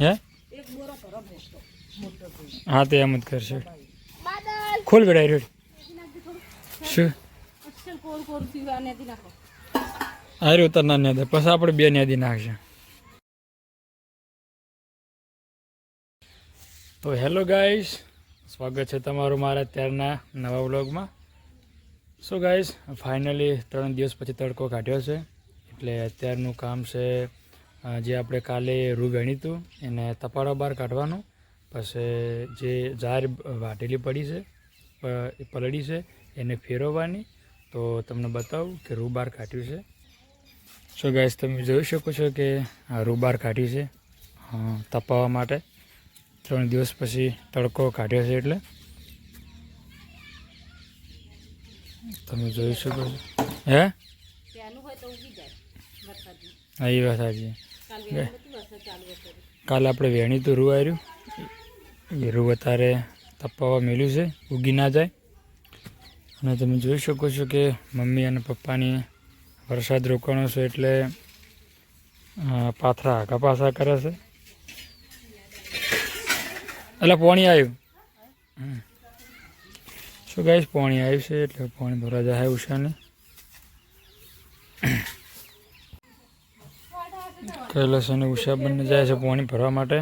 હે? હા, તે એમ જ કરશે. ખોલ બેડા રેડ શું? આરે ઉતર ના ન્યાદે પછી આપણે બે ન્યાદી નાખશે. તો હેલો ગાઈસ, સ્વાગત છે તમારું મારા અત્યારના નવા વ્લોગમાં. સો ગાઈસ, ફાઇનલી ત્રણ દિવસ પછી તડકો કાઢ્યો છે. એટલે અત્યારનું કામ છે જે આપણે કાલે રૂ ગણ્યું હતું એને તપાડો બહાર કાઢવાનું. પછી જે ઝાર વાટેલી પડી છે એ પલળી છે એને ફેરવવાની. તો તમને બતાવું કે રૂ બહાર કાઢ્યું છે. સો ગાઈસ તમે જોઈ શકો છો કે આ રૂ બહાર કાઢ્યું છે તપાવવા માટે. ત્રણ દિવસ પછી તડકો કાઢ્યો છે એટલે. તમે જોઈ શકો છો. હે? હા એ વાત સાચી કાલ આપણે વેણી તો રૂ આવ્યું એ રૂ અત્યારે તપાવવા મેલ્યું છે. ઉગી ના જાય. અને તમે જોઈ શકો છો કે મમ્મી અને પપ્પાની વરસાદ રોકાણો છે એટલે પાથરા પાછા કરે છે. એટલે પાણી આવ્યું. શું ગાઈશ પાણી આવ્યું છે એટલે પાણી ભરા જાય ઉષાને. કૈલાસ અને ઉષા બંને જાય છે પાણી ભરવા માટે.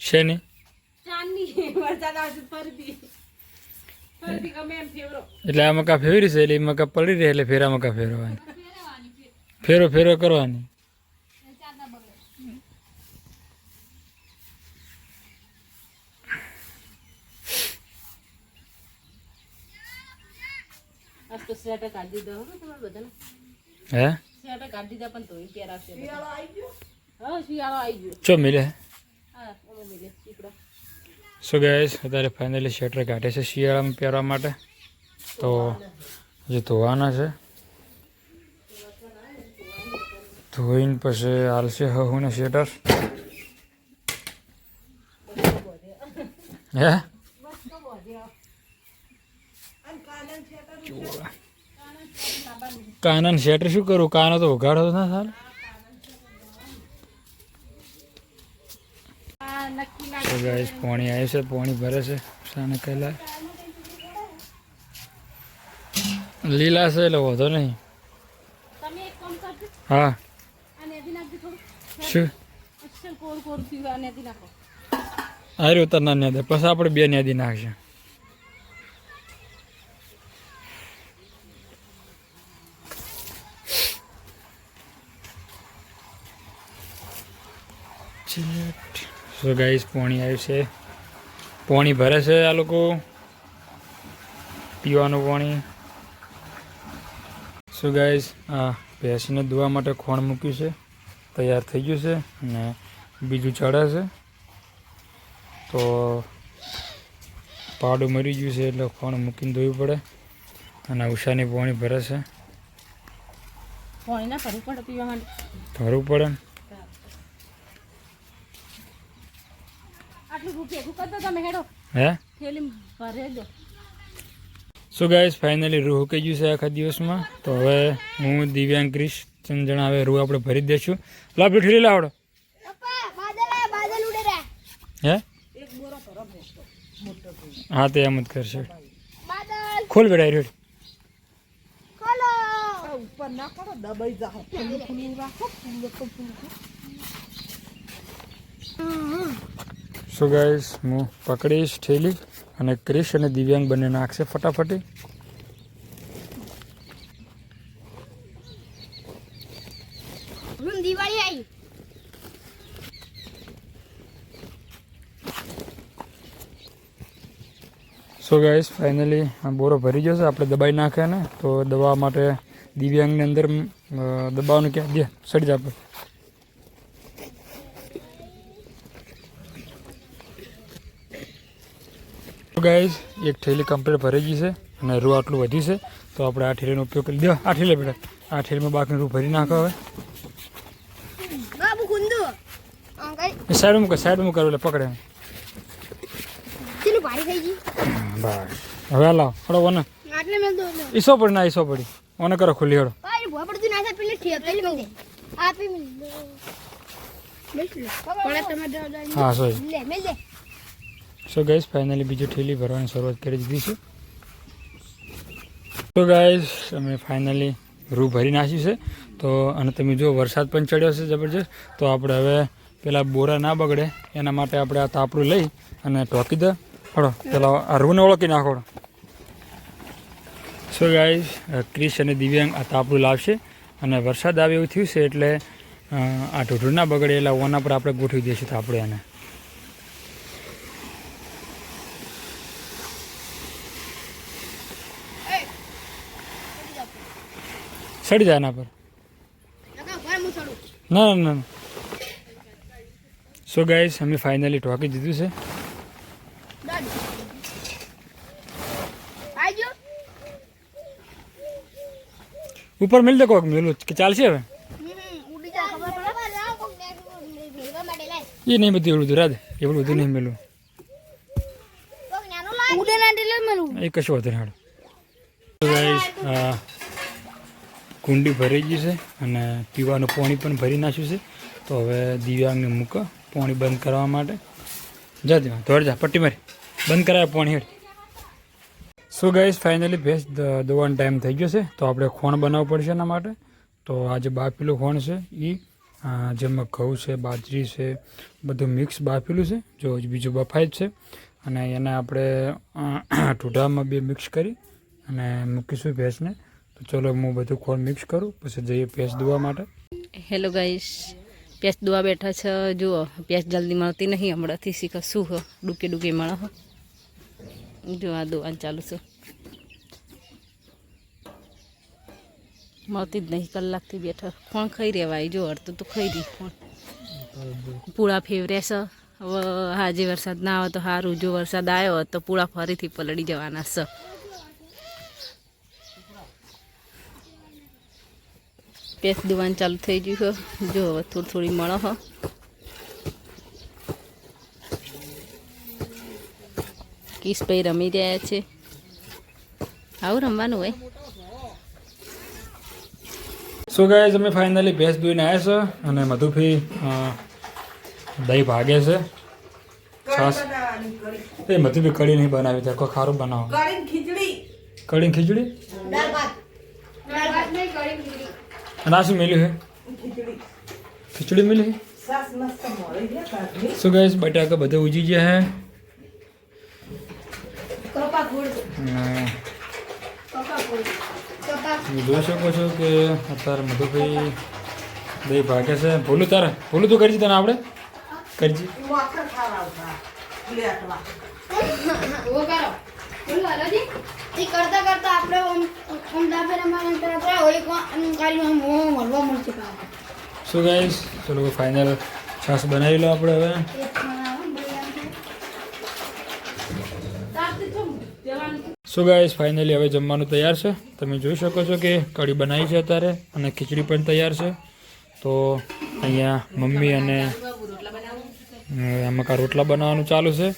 છે ના એટલે આ મકા ફેરવી છે એટલે મકા પડી રહે એટલે ફેરા મકા ફેરવાની. ફેરો ફેરો કરવાની. તો સ્વેટર કાઢી દીધો હો તમારે બધાને. હે? સ્વેટર કાઢી દીધા પણ ધોઈ પહેરાવશે હા શિયાળો આવી ગયો. ચો મિલે? હા ઓલો મિલે ચીકડો. સો ગેસ અત્યારે ફાઇનલી શેટર કાઢે છે શિયાળામાં પહેરવા માટે. તો હજી ધોવાના છે. ધોઈને પછી હાલશે હું ને શેટર હે? કાના શેટર શું કરું? કાનો તો ઉઘાડો ના સારું ગાઈસ પાણી આવ્યું છે પાણી ભરે છે સાને કહેલા. લીલા છે એટલે વધો નહીં. હા. શું? અસલ કોર કોર પીવા નેદી નાખો. આરે ઉતર ના ન્યાદે પછી આપણે બે ન્યાદી નાખશે. સો ગાઈસ પાણી આવ્યું છે. પાણી ભરે છે આ લોકો. પીવાનું પાણી. સો ગાઈસ આ ભેંસને ધોવા માટે ખોણ મૂક્યું છે. તૈયાર થઈ ગયું છે અને બીજું ચડે છે. તો પાડું મરી ગયું છે એટલે ખોણ મૂકીને ધોવું પડે. અને ઉષાની પાણી ભરે છે. ભરવું પડે પીવા માટે ભરવું પડે ને. આટલું ભેગું કરતો તમે હેડો. હે? થેલી ભરે દો. સો ગાઈસ ફાઇનલી રૂહ કહી ગયું છે આખા દિવસમાં. તો હવે હું દિવ્યાંગ ક્રિશ ત્રણ જણા હવે રૂ આપણે ભરી જ દઈશું લાવ ઠેલી લાવડો. હે? હા તે એમ જ કરશે. ખોલ બેડા રેડ ઉપર ના કરો દબાઈ જાઓ રાખો સો ગાઈસ હું પકડીશ ઠેલી અને ક્રિશ અને દિવ્યાંગ બંને નાખશે ફટાફટી. સો ગાઈસ ફાઇનલી આ બોરો ભરી જશે આપણે દબાઈ નાખે ને તો દવા માટે દિવ્યાંગની અંદર દબાવવાનું ક્યાં? દે સડી જ આપણે. ગાઈસ એક થેલી કમ્પ્લીટ ભરી ગઈ છે અને રૂ આટલું વધ્યું છે. તો આપણે આ થેલીનો ઉપયોગ કરી દો. આ થેલી બેટા આ થેલીમાં બાકીનું રૂ ભરી નાખો હવે. સાઈડ મૂકો સાઈડ મૂકો એટલે પકડે. બસ. હવે લાવ. હળો વને લો ઈસો પડી ના ઈસો પડી. ઓને કરો ખુલ્લી હળો. હા દે સો ગાઈઝ ફાઇનલી બીજું ઠેલી ભરવાની શરૂઆત કરી દીધી છે. તો ગાઈઝ અમે ફાઇનલી રૂ ભરી નાખ્યું છે. તો અને તમે જો વરસાદ પણ ચડ્યો છે જબરજસ્ત. તો આપણે હવે પેલા બોરા ના બગડે. એના માટે આપણે આ તાપડું લઈ અને ટોકી દે. હળો પેલા આ રૂને ઓળખી નાખો. સો ગાઈઝ ક્રિશ અને દિવ્યાંગ આ તાપડું લાવશે. અને વરસાદ આવે એવું થયું છે એટલે આ ઢોઢું ના બગડે એટલે ઓના પર આપણે ગોઠવી દઈશું તાપડું એને. સડી જાય એના પર. ના ના ના સો ગાઈસ અમે ફાઇનલી ટોકી દીધું છે. ઉપર મિલ દે કોક મેલું. કે ચાલશે હવે? એ નહીં બધું એવડું બધું રાધે એવડું બધું નહીં મેલું. એ કશું વધારે આ કુંડી ભરાઈ ગઈ છે અને પીવાનું પાણી પણ ભરી નાખ્યું છે. તો હવે દિવ્યાંગને મૂકો પાણી બંધ કરવા માટે. જા દેવા દોડ જા, પટ્ટી મારી. બંધ કરાવે પાણી હેઠ સો ગાઈઝ ફાઇનલી ભેંસ દોવાનો ટાઈમ થઈ ગયો છે. તો આપણે ખોણ બનાવવું પડશે એના માટે. તો આ જે બાફેલું ખોણ છે એ જેમાં ઘઉં છે, બાજરી છે, બધું મિક્સ બાફેલું છે, જો બીજું બફાય છે. અને એને આપણે ટૂઢામાં બે મિક્સ કરી અને મૂકીશું ભેંસને. તો ચલો હું બધું ખોળ મિક્સ કરું, પછી જઈએ પેસ્ટ દોવા માટે. હેલો ગાઈસ પેસ દુઆ બેઠા છે, જુઓ પેસ જલ્દી મળતી નહીં, હમણાંથી શીખ, શું હો ડૂકે ડૂકે મળે હો. જો આ દુઆન ચાલુ છે. મળતી જ નહીં, કલાકથી બેઠા. કોણ ખાઈ રહેવાય જો અડતું તો ખાઈ રહી કોણ પૂળા ફેવરે છે. હવે હાજે વરસાદ ના આવે તો સારું, જો વરસાદ આવ્યો તો પૂળા ફરીથી પલળી જવાના છે. પેસ દેવાનું ચાલુ થઈ ગયું છે. જો હવે થોડી થોડી મળો હો. કિશભાઈ રમી રહ્યા છે. આવું રમવાનું હોય. સો ગાય અમે ફાઇનલી ભેંસ દોઈને આવ્યા છે અને મધુભી દહીં ભાગે છે. છાસ. એ મધુભી કઢી નહીં બનાવી ત્યાં કોઈ ખારું બનાવો. કઢી ખીચડી. કઢી ખીચડી દાળ ભાત દાળ ભાત નહીં કરી દીધી અને આ શું મેલ્યું છે ખીચડી ખીચડી મેલી સો ગાઈઝ બટાકા બધા ઉજી ગયા તમે જોઈ શકો છો કે અત્યારે મધુભાઈ દહીં ભાગે છે ભૂલું તારે ભૂલું તું કરજી તને આપણે કરજી કરો એ કરતા કરતા આપણે ઓમ ઓમ દાબે રમવા અંતર આપણે ઓલી કો કાલી ઓમ ઓમ મળવા મળશે શું ગાઈસ ચલો ફાઇનલ છાસ બનાવી લો આપણે હવે. સો ગાઈસ ફાઇનલી હવે જમવાનું તૈયાર છે. તમે જોઈ શકો છો કે કઢી બનાવી છે અત્યારે અને ખીચડી પણ તૈયાર છે. તો અહીંયા મમ્મી અને આમાં કા રોટલા બનાવવાનું ચાલુ છે.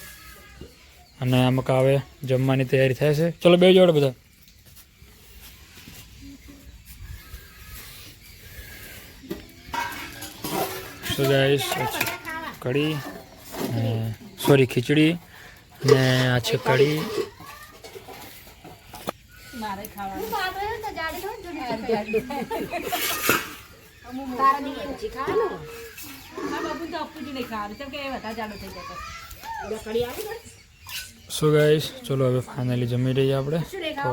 અને આમાં કાવે જમવાની તૈયારી થાય છે. ચલો બે જોડે બધા. સો ગાઈસ કઢી સોરી ખીચડી અને આ છે કઢી. ખાવાનું. બાપુ તો અપુજી નહીં ખાવાનું. સો ગાઈસ ચલો હવે ફાઇનલી જમી રહીએ આપણે. તો